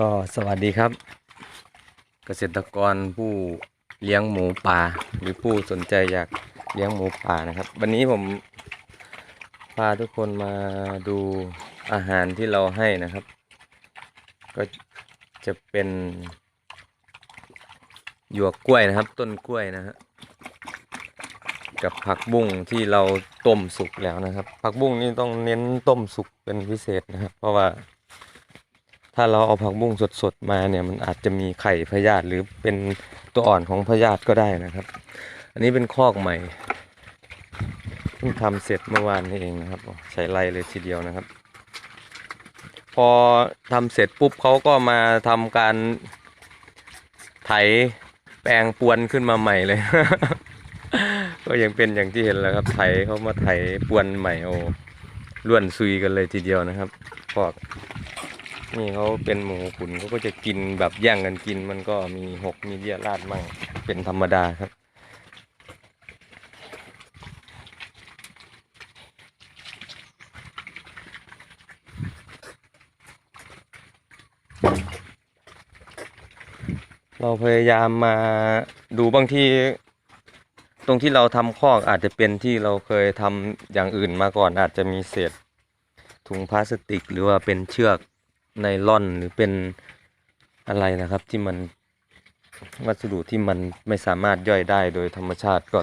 ก็สวัสดีครับ เกษตรกรผู้เลี้ยงหมูป่าหรือผู้สนใจอยากเลี้ยงหมูป่านะครับ วันนี้ผมพาทุกคนมาดูอาหารที่เราให้นะครับ ก็จะเป็นหยวกกล้วยนะครับ ต้นกล้วยนะฮะกับผักบุ้งที่เราต้มสุกแล้วนะครับ ผักบุ้งนี่ต้องเน้นต้มสุกเป็นพิเศษนะครับ เพราะว่า ถ้าเราเอาผักบุ้งสดๆมาเนี่ยมันอาจจะมีไข่พยาธิหรือเป็นตัวอ่อนของพยาธิก็ได้นะครับ อันนี้เป็นคอกใหม่เพิ่งทำเสร็จเมื่อวานนี้เองนะครับใช้ไรเลยทีเดียวนะครับ พอทำเสร็จปุ๊บเขาก็มาทำการไถแปลงปวนขึ้นมาใหม่เลย ก็ยังเป็นอย่างที่เห็นแล้วครับ ไถเขามาไถปวนใหม่โอ้ล้วนซุยกันเลยทีเดียวนะครับพอก นี่เขาเป็นหมูขุนเขาก็จะกินแบบแย่งกันกิน มันก็มีหกมีเลียราดมั่งเป็นธรรมดาครับ เราพยายามมาดูบางที่ตรงที่เราทำคอกอาจจะเป็นที่เราเคยทำอย่างอื่นมาก่อนอาจจะมีเศษถุงพลาสติกหรือว่าเป็นเชือก ไนล่อนหรือเป็นอะไรนะครับที่มันวัสดุที่มันไม่สามารถย่อยได้โดยธรรมชาติก็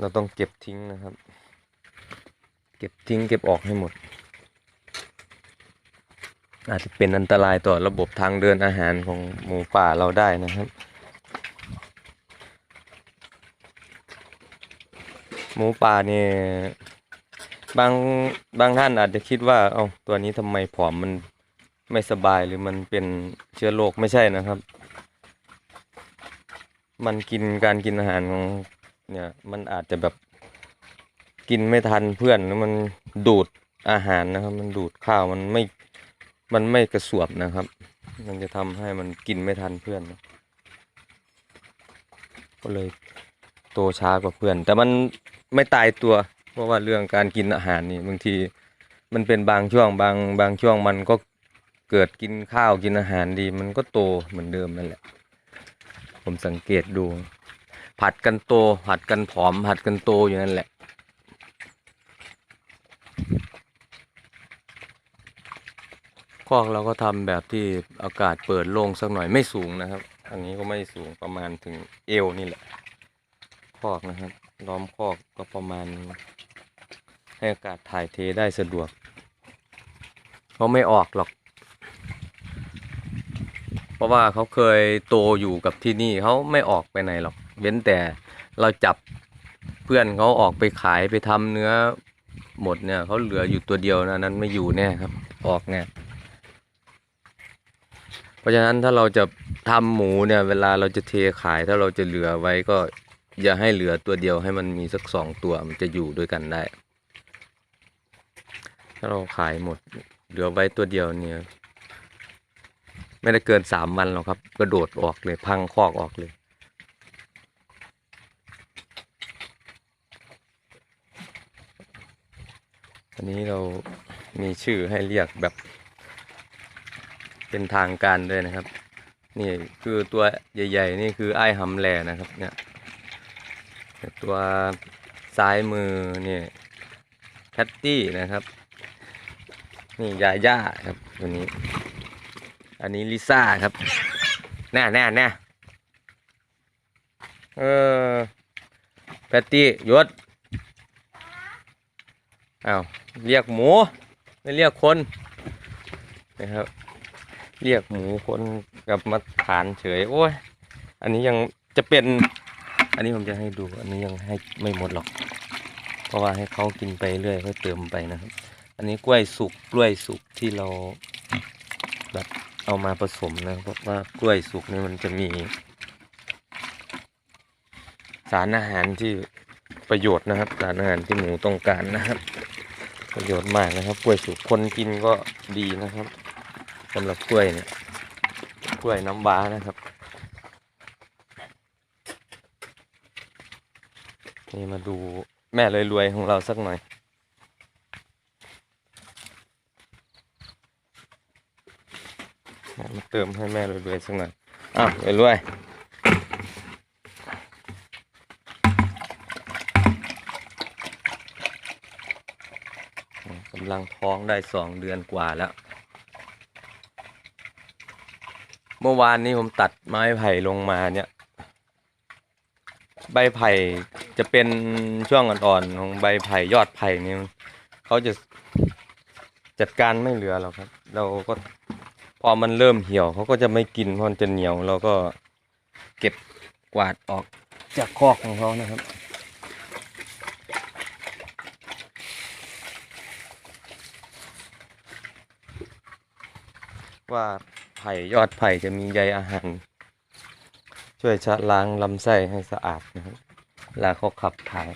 เราต้องเก็บทิ้งนะครับ เก็บทิ้งเก็บออกให้หมด อาจจะเป็นอันตรายต่อระบบทางเดินอาหารของหมูป่าเราได้นะครับ หมูป่าเนี่ย บางบางท่านอาจจะคิดว่า เอา้าตัวนี้ทำไมผอมมันไม่สบายหรือมันเป็นเชื้อโรคไม่ใช่นะครับ มันกินการกินอาหารของเนี่ยมันอาจจะแบบกินไม่ทันเพื่อนแล้วมันดูดอาหารนะครับ มันดูดข้าวมันไม่มันไม่กระสวบนะครับ มันจะทำให้มันกินไม่ทันเพื่อนนะก็เลยโตช้ากว่าเพื่อน แต่มันไม่ตายตัว ราะว่าเรื่องการกินอาหารนี่บางทีมันเป็นบางช่วงบางบางช่วงมันก็เกิดกินข้าวกินอาหารดี มันก็โตเหมือนเดิมนั่นแหละ ผมสังเกตดู ผัดกันโตผัดกันผอม ผัดกันโตอยู่นั่นแหละ คอกเราก็ทำแบบที่อากาศเปิดโล่งสักหน่อยไม่สูงนะครับ อันนี้ก็ไม่สูงประมาณถึงเอวนี่แหละ คอกนะครับ ล้อมคอกก็ประมาณ ให้อากาศถ่ายเทได้สะดวก เขาไม่ออกหรอก เพราะว่าเขาเคยโตอยู่กับที่นี่เขาไม่ออกไปไหนหรอก เว้นแต่เราจับเพื่อนเขาออกไปขายไปทำเนื้อหมดเนี่ยเขาเหลืออยู่ตัวเดียวนะนั้นไม่อยู่แน่ครับ ออกแน่เพราะฉะนั้นถ้าเราจะทำหมูเนี่ย เวลาเราจะเทขายถ้าเราจะเหลือไว้ก็อย่าให้เหลือตัวเดียวให้มันมีสักสองตัวมันจะอยู่ด้วยกันได้ ถ้าเราขายหมด เหลือไว้ตัวเดียวเนี่ย ไม่ได้เกินสามวันหรอกครับ กระโดดออกเลย พังคอกออกเลย อันนี้เรามีชื่อให้เรียกแบบ เป็นทางการด้วยนะครับ นี่คือตัวใหญ่ ๆ นี่คือไอ้หำแหล่นะครับ เนี่ยตัวซ้ายมือเนี่ยแพตตี้นะครับ นี่ยาย่าครับตัวนี้ อันนี้ลิซ่าครับแน่แน่แน่เออแพตตี้ยศอ้าวเรียกหมูไม่เรียกคนนะครับ เรียกหมูคนกับมาฐานเฉยโอ้ยอันนี้ยังจะเป็น อันนี้ผมจะให้ดู อันนี้ยังให้ไม่หมดหรอก เพราะว่าให้เขากินไปเรื่อยเขาเติมไปนะครับ อันนี้กล้วยสุกกล้วยสุกที่เราแบบเอามาผสมนะเพราะว่ากล้วยสุกนี่มันจะมี สารอาหารที่ประโยชน์นะครับ สารอาหารที่หมูต้องการนะครับ ประโยชน์มากนะครับ กล้วยสุกคนกินก็ดีนะครับสำหรับกล้วยเนี่ยกล้วยน้ำว้านะครับนี่มาดูแม่รวยๆของเราสักหน่อย มาเติมให้แม่รวยๆสักหน่อยอ้าวรวยๆกำลังท้องได้สองเดือนกว่าแล้ว เมื่อวานนี้ผมตัดไม้ไผ่ลงมาเนี่ย ใบไผ่จะเป็นช่วงอ่อนๆของใบไผ่ยอดไผ่นี่เขาจะจัดการไม่เหลือหรอกครับ เราก็ พอมันเริ่มเหี่ยวเขาก็จะไม่กินเพราะมันจะเหนียวเราก็เก็บกวาดออกจากคอกของเขานะครับ ว่าไผ่ยอดไผ่จะมีใยอาหาร ช่วยชะล้างลำไส้ให้สะอาดนะครับเวลาเขาขับถ่าย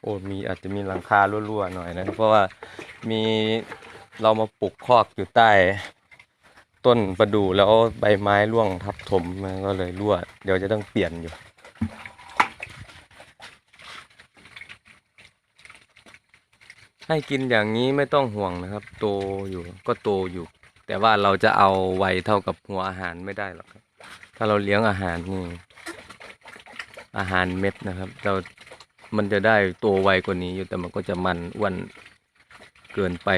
โอ้มีอาจจะมีหลังคารั่วๆหน่อยนะเพราะว่ามีเรามาปลูกคอกอยู่ใต้ ต้นประดู่แล้วใบไม้ร่วงทับถมมันก็เลยรั่ว เดี๋ยวจะต้องเปลี่ยนอยู่ให้กินอย่างนี้ไม่ต้องห่วงนะครับ โตอยู่ก็โตอยู่ แต่ว่าเราจะเอาไวเท่ากับหัวอาหารไม่ได้หรอกครับถ้าเราเลี้ยงอาหารนี่อาหารเม็ดนะครับ เรา มันจะได้โตไวกว่านี้อยู่แต่มันก็จะมันอ้วนเกินไป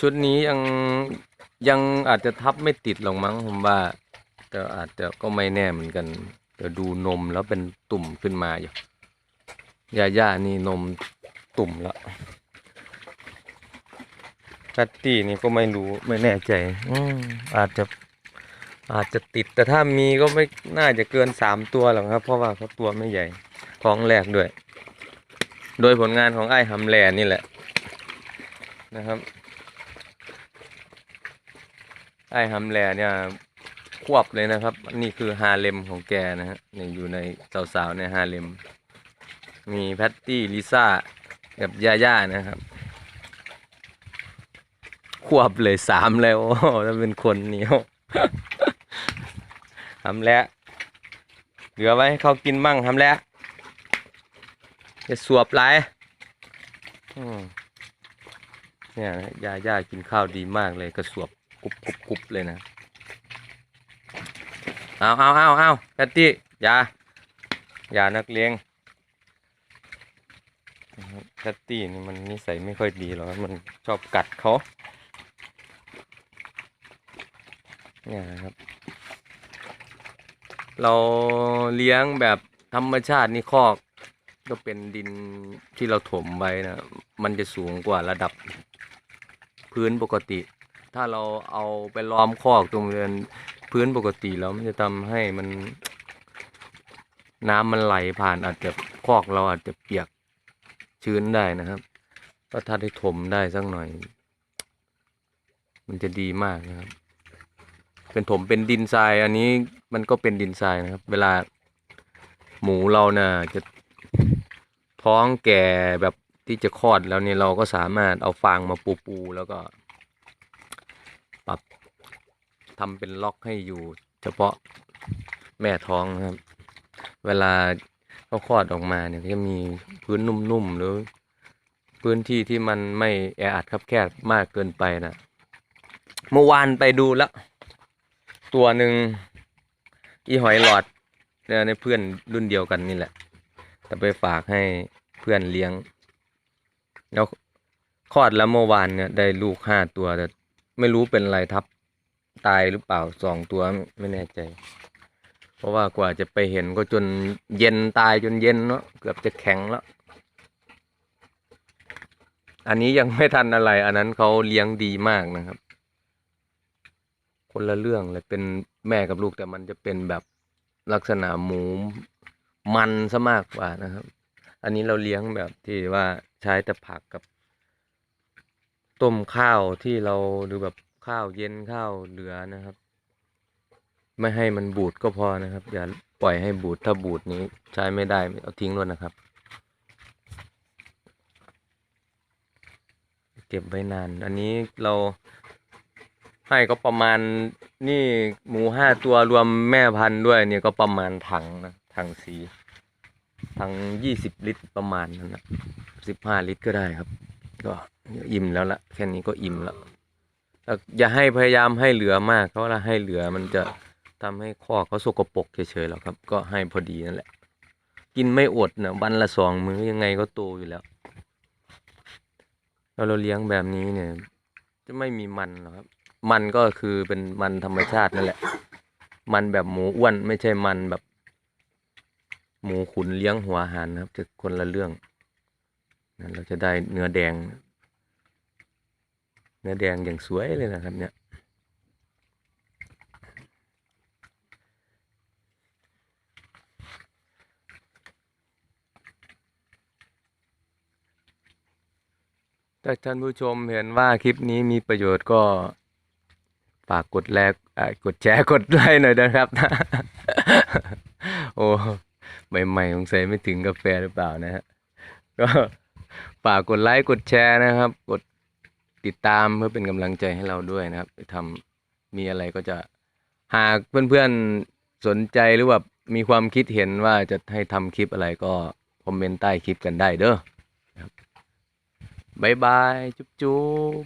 ชุดนี้ยังยังอาจจะทับไม่ติดหรอกมั้งผมว่าแต่อาจจะก็ไม่แน่เหมือนกันเดี๋ยวดูนมแล้วเป็นตุ่มขึ้นมาอยู่ยาย่านี่นมตุ่มแล้วแพตตี้นี่ก็ไม่รู้ไม่แน่ใจ อืมอาจจะ อาจจะติดแต่ถ้ามีก็ไม่น่าจะเกินสามตัวหรอกครับ เพราะว่าเขาตัวไม่ใหญ่ท้องแรกด้วย โดยผลงานของไอ้หำแลนี่แหละนะครับไอ้ฮัมแลเนี่ยควบเลยนะครับ นี่คือฮาเลมของแกนะฮะนี่อยู่ในสาวๆในฮาเลม มีแพตตี้ลิซ่ากับยาย่านะครับ ควบเลยสามแล้วถ้าเป็นคนเหนียว ทำแล้วเหลือไว้ให้เขากินมั่งทำแล้วจะสวบไรเนี่ยนะยาย่ากินข้าวดีมากเลยกระสวบกรุบกรุบกรุบเลยนะเอาเอาเอาเอาแพตตี้อย่าอย่านักเลงนะครับแพตตี้นี่มันนิสัยไม่ค่อยดีหรอกมันชอบกัดเขาเนี่ยนะครับ เราเลี้ยงแบบธรรมชาตินี่คอก ก็เป็นดินที่เราถมไว้นะ มันจะสูงกว่าระดับพื้นปกติ ถ้าเราเอาไปล้อมคอกตรงเรือนพื้นปกติแล้วมันจะทำให้มัน น้ำมันไหลผ่านอาจจะคอกเราอาจจะเปียกชื้นได้นะครับก็ถ้าได้ถมได้สักหน่อย มันจะดีมากนะครับ เป็นถมเป็นดินทราย อันนี้มันก็เป็นดินทรายนะครับ เวลาหมูเราน่ะจะท้องแก่แบบที่จะคลอดแล้วเนี่ยเราก็สามารถเอาฟางมาปูปูๆแล้วก็ปรับทำเป็นล็อกให้อยู่ เฉพาะแม่ท้องนะครับ เวลาเขาคลอดออกมาเนี่ยก็จะมีพื้นนุ่มๆหรือพื้นที่ที่มันไม่แออัดคับแคบมากเกินไปนะเมื่อวานไปดูแล้ว ตัวหนึ่งอีหอยหลอดเนี่ยในเพื่อนรุ่นเดียวกันนี่แหละแต่ไปฝากให้เพื่อนเลี้ยง แล้วคลอดแล้วเมื่อวานเนี่ยได้ลูกห้าตัวแต่ไม่รู้เป็นอะไรทับตายหรือเปล่าสองตัวไม่แน่ใจ เพราะว่ากว่าจะไปเห็นก็จนเย็นตายจนเย็นเนาะเกือบจะแข็งแล้ว อันนี้ยังไม่ทันอะไร อันนั้นเขาเลี้ยงดีมากนะครับ คนละเรื่องเลยเป็นแม่กับลูกแต่มันจะเป็นแบบลักษณะหมูมันซะมากกว่านะครับ อันนี้เราเลี้ยงแบบที่ว่าใช้แต่ผักกับ ต้มข้าวที่เราหรือแบบข้าวเย็นข้าวเหลือนะครับ ไม่ให้มันบูดก็พอนะครับ อย่าปล่อยให้บูดถ้าบูดนี้ใช้ไม่ได้เอาทิ้งด้วยนะครับ เก็บไว้นาน อันนี้เรา ให้ก็ประมาณนี่หมูห้าตัวรวมแม่พันธุ์ด้วยเนี่ยก็ประมาณถังนะถังสีถังยี่สิบลิตรประมาณนั้นนะสิบห้าลิตรก็ได้ครับ ก็อิ่มแล้วละแค่นี้ก็อิ่มแล้วแต่อย่าให้พยายามให้เหลือมากเพราะว่าให้เหลือมันจะทำให้ข้อเขาสกปรกเฉยๆหรอกครับ ก็ให้พอดีนั่นแหละ กินไม่อดนะวันละสองมื้อยังไงก็โตอยู่แล้วแล้วเราเลี้ยงแบบนี้เนี่ย จะไม่มีมันหรอกครับ มันก็คือเป็นมันธรรมชาตินั่นแหละ มันแบบหมูอ้วนไม่ใช่มันแบบ หมูขุนเลี้ยงหัวหานครับจะคนละเรื่องนั้นเราจะได้เนื้อแดง เนื้อแดงอย่างสวยเลยนะครับ เนี่ยถ้าท่านผู้ชมเห็นว่าคลิปนี้มีประโยชน์ก็ ฝากกดแลกกดแชร์กดไลค์หน่อยนะครับ โอ้ใหม่ๆสงสัยไม่ถึงกาแฟหรือเปล่านะฮะก็ฝากกดไลค์กดแชร์นะครับ กดติดตามเพื่อเป็นกำลังใจให้เราด้วยนะครับทำมีอะไรก็จะหากเพื่อนๆสนใจหรือว่ามีความคิดเห็นว่าจะให้ทำคลิปอะไรก็คอมเมนต์ใต้คลิปกันได้เด้อบายบาย จุ๊บจุ๊บ